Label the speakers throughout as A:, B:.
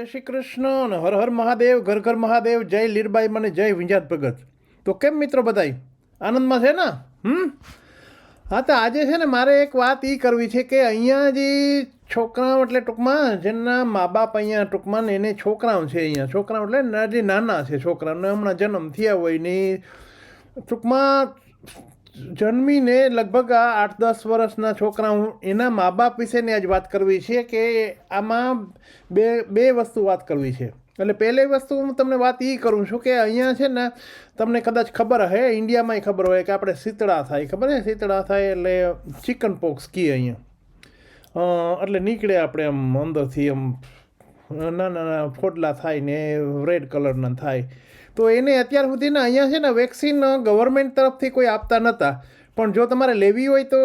A: જય શ્રી કૃષ્ણ હર હર મહાદેવ, ઘર ઘર મહાદેવ, જય લીરબાઈ મને, જય વિંજાત ભગત. તો કેમ મિત્રો બધાય? આનંદમાં છે ને? હમ? હા, તો આજે છે ને મારે એક વાત એ કરવી છે કે અહીંયા જે છોકરાઓ એટલે ટૂંકમાં જેના મા બાપ અહીંયા ટૂંકમાં એને છોકરાઓ છે અહીંયા. છોકરાઓ એટલે જે નાના છે છોકરાઓને હમણાં જન્મ થયા હોય ને ટૂંકમાં જન્મીને લગભગ આ આઠ દસ વર્ષના છોકરાઓ એના મા બાપ વિશેની આજ વાત કરવી છે કે આમાં બે બે વસ્તુ વાત કરવી છે. એટલે પહેલી વસ્તુ હું તમને વાત એ કરું છું કે અહીંયા છે ને તમને કદાચ ખબર હે, ઇન્ડિયામાંય ખબર હોય કે આપણે શીતળા થાય, ખબર છે શીતળા થાય એટલે ચિકન પોક્સ કી અહીંયા. એટલે નીકળે આપણે આમ અંદરથી આમ નાના નાના ફોડલા થાય ને રેડ કલરના થાય. તો એને અત્યાર સુધીના અહીંયા છે ને વેક્સિન ગવર્મેન્ટ તરફથી કોઈ આપતા નહોતા પણ જો તમારે લેવી હોય તો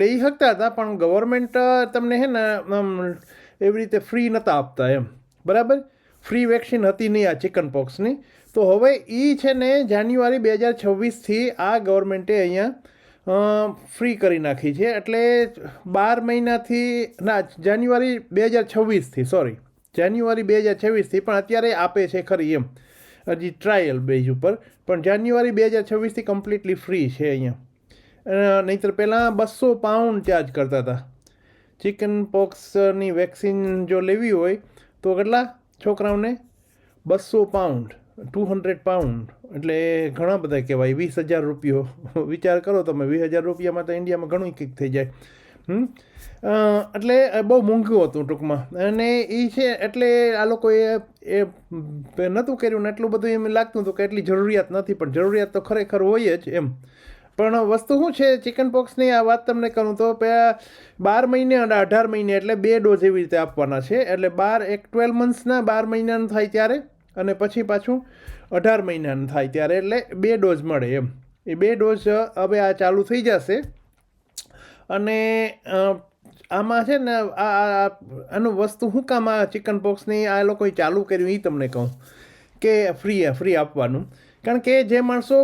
A: લઈ શકતા હતા, પણ ગવર્મેન્ટ તમને છે ને એવી રીતે ફ્રી નહોતા આપતા એમ. બરાબર? ફ્રી વેક્સિન હતી નહીં આ ચિકન પોક્સની તો હવે એ છે ને જાન્યુઆરી બે હજાર છવ્વીસથી આ ગવર્મેન્ટે અહીંયા ફ્રી કરી નાખી છે. એટલે બાર મહિનાથી, ના, જાન્યુઆરી બે હજાર છવ્વીસથી સોરી જાન્યુઆરી બે હજાર છવ્વીસથી પણ અત્યારે આપે છે ખરી એમ. હજી ટ્રાયલ બેઝ ઉપર. પણ જાન્યુઆરી બે હજાર છવ્વીસથી કમ્પ્લીટલી ફ્રી છે અહીંયા. નહીંતર પહેલાં બસો પાઉન્ડ ચાર્જ કરતા હતા. ચિકન પોક્સની વેક્સિન જો લેવી હોય, તો કેટલા છોકરાઓને? બસો પાઉન્ડ ટુ હંડ્રેડ પાઉન્ડ એટલે ઘણા બધા કહેવાય. વીસ હજાર રૂપિયો. વિચાર કરો તમે, વીસ હજાર રૂપિયામાં તો ઇન્ડિયામાં ઘણું કંઈક થઈ જાય. એટલે બહુ મોંઘું હતું ટૂંકમાં. અને એ છે, એટલે આ લોકોએ એ નહોતું કર્યું ને એટલું બધું એમ લાગતું હતું કે એટલી જરૂરિયાત નથી, પણ જરૂરિયાત તો ખરેખર હોય જ એમ. પણ વસ્તુ શું છે ચિકન પોક્સની આ વાત તમને કરું તો બાર મહિને અને અઢાર મહિને એટલે બે ડોઝ એવી રીતે આપવાના છે. એટલે બાર એક ટ્વેલ્વ મંથ્સના બાર મહિનાનું થાય ત્યારે અને પછી પાછું અઢાર મહિનાનું થાય ત્યારે એટલે બે ડોઝ મળે એમ. એ બે ડોઝ હવે આ ચાલુ થઈ જશે. અને આમાં છે ને, આ આનું વસ્તુ શું કામ આ ચિકન પોક્સની આ લોકોએ ચાલુ કર્યું એ તમને કહું કે ફ્રી ફ્રી આપવાનું. કારણ કે જે માણસો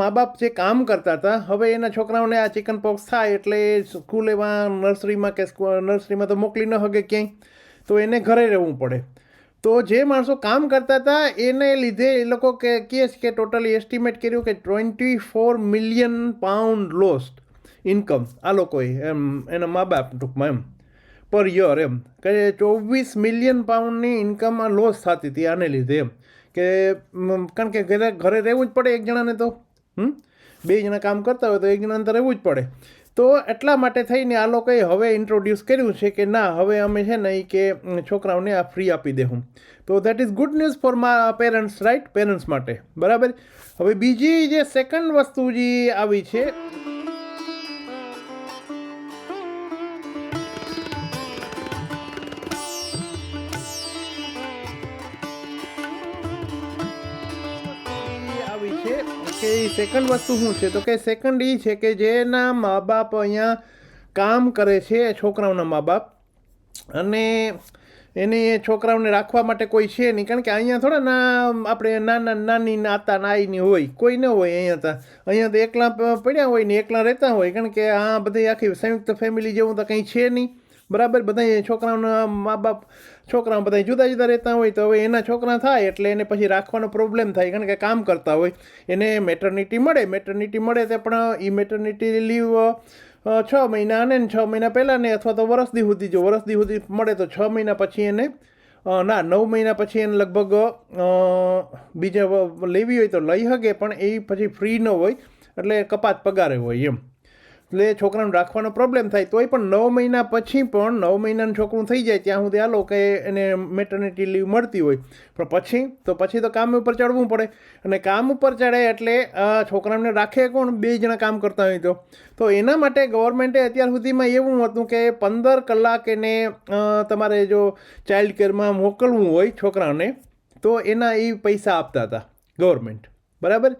A: મા બાપ જે કામ કરતા હતા, હવે એના છોકરાઓને આ ચિકન પોક્સ થાય એટલે સ્કૂલેમાં નર્સરીમાં કે નર્સરીમાં તો મોકલી ન શકે ક્યાંય, તો એને ઘરે રહેવું પડે. તો જે માણસો કામ કરતા હતા, એને લીધે એ લોકો કે કે ટોટલી એસ્ટિમેટ કર્યું કે twenty four million pound lost income આ લોકોએ એમ, એના મા બાપ ટૂંકમાં એમ. પર યર એમ, કે ચોવીસ મિલિયન પાઉન્ડની ઇન્કમમાં લોસ થતી હતી આને લીધે એમ. કે કારણ કે ઘરે ઘરે રહેવું જ પડે એક જણાને તો. હમ? બે જણા કામ કરતા હોય તો એક જણાને તો રહેવું જ પડે. તો એટલા માટે થઈને આ લોકોએ હવે ઇન્ટ્રોડ્યુસ કર્યું છે કે ના, હવે અમે છે ને કે છોકરાઓને આ ફ્રી આપી દેહું તો that is good news for મા પેરેન્ટ્સ રાઇટ પેરેન્ટ્સ માટે. બરાબર? હવે બીજી જે સેકન્ડ વસ્તુ જે આવી છે કે સેકન્ડ વસ્તુ શું છે? તો કે સેકન્ડ એ છે કે જેના મા બાપ અહીંયા કામ કરે છે છોકરાઓના મા બાપ અને એને એ છોકરાઓને રાખવા માટે કોઈ છે નહીં. કારણ કે અહીંયા થોડા ના આપણે નાના, નાની, નાતા, નાઈની હોય. કોઈ ન હોય અહીંયા તો. અહીંયા તો એકલા પડ્યા હોય ને એકલા રહેતા હોય. કારણ કે આ બધી આખી સંયુક્ત ફેમિલી જેવું તો કંઈ છે નહીં. બરાબર બધા છોકરાઓના મા બાપ છોકરાઓ બધા જુદા જુદા રહેતા હોય તો હવે એના છોકરા થાય એટલે એને પછી રાખવાનો પ્રોબ્લેમ થાય. કારણ કે કામ કરતા હોય. એને મેટર્નિટી મળે મેટર્નિટી મળે તે પણ એ મેટર્નિટી લીવ છ મહિના અને છ મહિના પહેલાં ને અથવા તો વરસ દી સુધી જો વરસ દી સુધી મળે તો છ મહિના પછી એને ના, નવ મહિના પછી એને લગભગ બીજે લેવી હોય તો લઈ શકે પણ એ પછી ફ્રી ન હોય એટલે કપાત પગારે હોય એમ. એટલે છોકરાને રાખવાનો પ્રોબ્લેમ થાય, તોય પણ નવ મહિના પછી પણ નવ મહિનાનું છોકરું થઈ જાય, ત્યાં સુધી આ લોકો એને મેટર્નિટી લીવ મળતી હોય. પણ પછી, તો પછી તો કામ ઉપર ચડવું પડે. અને કામ ઉપર ચડે એટલે છોકરાને રાખે કોણ? બે જણા કામ કરતા હોય તો. તો એના માટે ગવર્મેન્ટે અત્યાર સુધીમાં એવું હતું કે પંદર કલાક એને તમારે જો ચાઇલ્ડ કેરમાં મોકલવું હોય છોકરાને, તો એના એ પૈસા આપતા હતા ગવર્મેન્ટ બરાબર?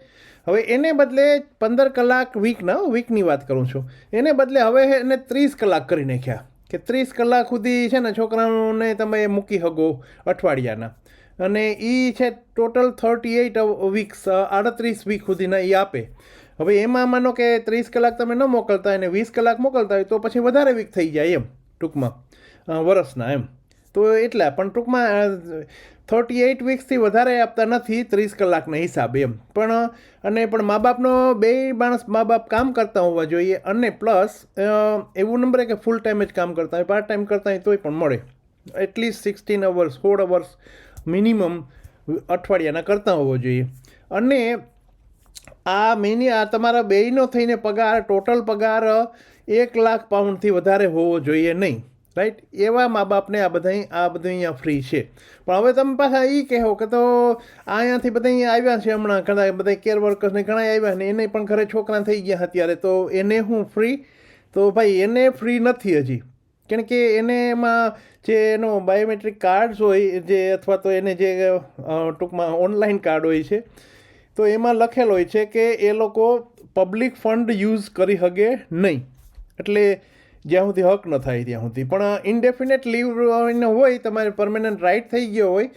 A: હવે એને બદલે પંદર કલાક વીકના વીકની વાત કરું છું. એને બદલે હવે એને ત્રીસ કલાક કરી નાખ્યા. કે ત્રીસ કલાક સુધી છે ને છોકરાઓને તમે મૂકી શકો અઠવાડિયાના. અને એ છે ટોટલ થર્ટી એઇટ વીક્સ આડત્રીસ વીક સુધીના એ આપે. હવે એમાં માનો કે ત્રીસ કલાક તમે ન મોકલતા અને વીસ કલાક મોકલતા હોય તો પછી વધારે વીક થઈ જાય એમ, ટૂંકમાં વર્ષના એમ. તો એટલા, પણ ટૂંકમાં થર્ટી એઇટ વીક્સથી વધારે આપતા નથી, ત્રીસ કલાકના હિસાબે એમ. પણ, અને પણ મા બાપનો બે માણસ મા બાપ કામ કરતા હોવા જોઈએ, અને પ્લસ એવું નંબરે કે ફૂલ ટાઈમ જ કામ કરતા હોય પાર્ટ ટાઈમ કરતા હોય તોય પણ મળે. એટલીસ્ટ સિક્સટીન અવર્સ સોળ અવર્સ મિનિમમ અઠવાડિયાના કરતા હોવો જોઈએ. અને આ મિની આ તમારા બેયનો થઈને પગાર ટોટલ પગાર એક લાખ પાઉન્ડથી વધારે હોવો જોઈએ નહીં. રાઈટ એવા મા બાપને આ બધા આ બધું અહીંયા ફ્રી છે. પણ હવે તમે પાછા એ કહો કે તો અહીંયાથી બધા અહીંયા આવ્યા છે હમણાં. ઘણા બધા કેર વર્કર્સને ઘણા આવ્યા ને એને પણ ઘરે છોકરા થઈ ગયા અત્યારે. તો એને હું ફ્રી તો ભાઈ એને ફ્રી નથી હજી. કારણ કે એને એમાં જે એનો બાયોમેટ્રિક કાર્ડ્સ હોય, જે અથવા તો એને જે ટૂંકમાં ઓનલાઈન કાર્ડ હોય છે, તો એમાં લખેલ હોય છે કે એ લોકો પબ્લિક ફંડ યુઝ કરી શકે નહીં. એટલે જ્યાં સુધી હક ન થાય ત્યાં સુધી. પણ ઇન્ડેફિનેટ લીવ હોય, તમારે પરમેનન્ટ રાઇટ થઈ ગયો હોય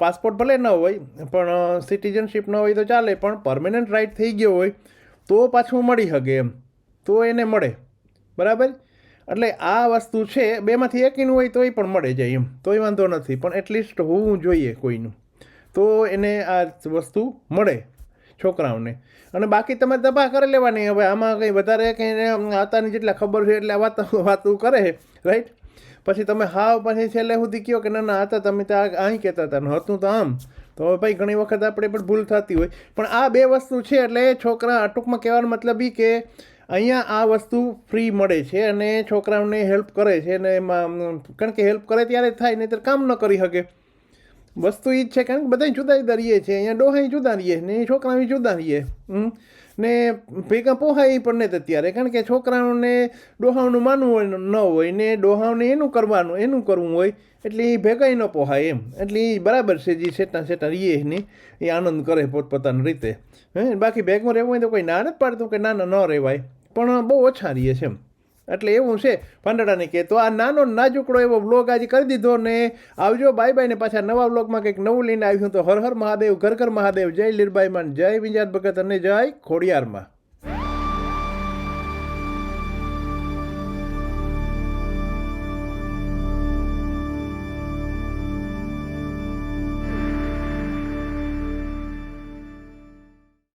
A: પાસપોર્ટ ભલે ન હોય, પણ સિટીઝનશીપ ન હોય તો ચાલે, પણ પરમેનન્ટ રાઇટ થઈ ગયો હોય, તો પાછું મળી શકે એમ. તો એને મળે. બરાબર? એટલે આ વસ્તુ છે, બેમાંથી એકીનું હોય તોય પણ મળે જાય એમ. તોય વાંધો નથી, પણ એટલીસ્ટ હોવું જોઈએ કોઈનું. તો એને આ વસ્તુ મળે. છોકરાઓને. અને બાકી તમે દબા કરી લેવાની. હવે આમાં કંઈ વધારે કંઈ આતાની જેટલા ખબર છે એટલે વાત વાતું કરે રાઈટ પછી તમે હાવ પછી છેલ્લે સુધી કહો કે ના ના હતા તમે તો આ અહીં કહેતા હતા હતું તો આમ. તો હવે ભાઈ ઘણી વખત આપણે પણ ભૂલ થતી હોય. પણ આ બે વસ્તુ છે એટલે છોકરા ટૂંકમાં કહેવાનો મતલબ એ કે અહીંયા આ વસ્તુ ફ્રી મળે છે અને છોકરાઓને હેલ્પ કરે છે અને એમાં કારણ કે હેલ્પ કરે ત્યારે થાય, નહીંતર કામ ન કરી શકે. વસ્તુ એ જ છે કારણ કે બધા જુદા જુદા રહીએ છીએ. અહીંયા ડોહાઈ જુદા રહીએ ને છોકરાઓ જુદા રહીએ. ને ભેગા પોહાય પણ નહીં અત્યારે. કારણ કે છોકરાઓને ડોહાઓનું માનવું હોય ન હોય ને ડોહાઓને એનું કરવાનું, એનું કરવું હોય એટલે એ ભેગાય ન પોહાય એમ. એટલે એ બરાબર છે જે સેટા સેટા રહીએ ને એ આનંદ કરે પોતપોતાની રીતે. હે? બાકી ભેગમાં રહેવું હોય તો કોઈ ના નથી પાડતું કે ના ના ન રહેવાય. પણ બહુ ઓછા રહીએ છે એમ. એટલે એવું છે. પાંદડાને કે તો આ નાનો નાજુકડો એવો બ્લોગ આજે કરી દીધો ને આવજો બાય બાય ને પાછા નવા બ્લોગમાં કંઈક નવું લઈને આવ્યું તો હર હર મહાદેવ, ઘર ઘર મહાદેવ. જય લીરબાઈમાન જય વિંજાત ભગત અને જય ખોડિયારમાં.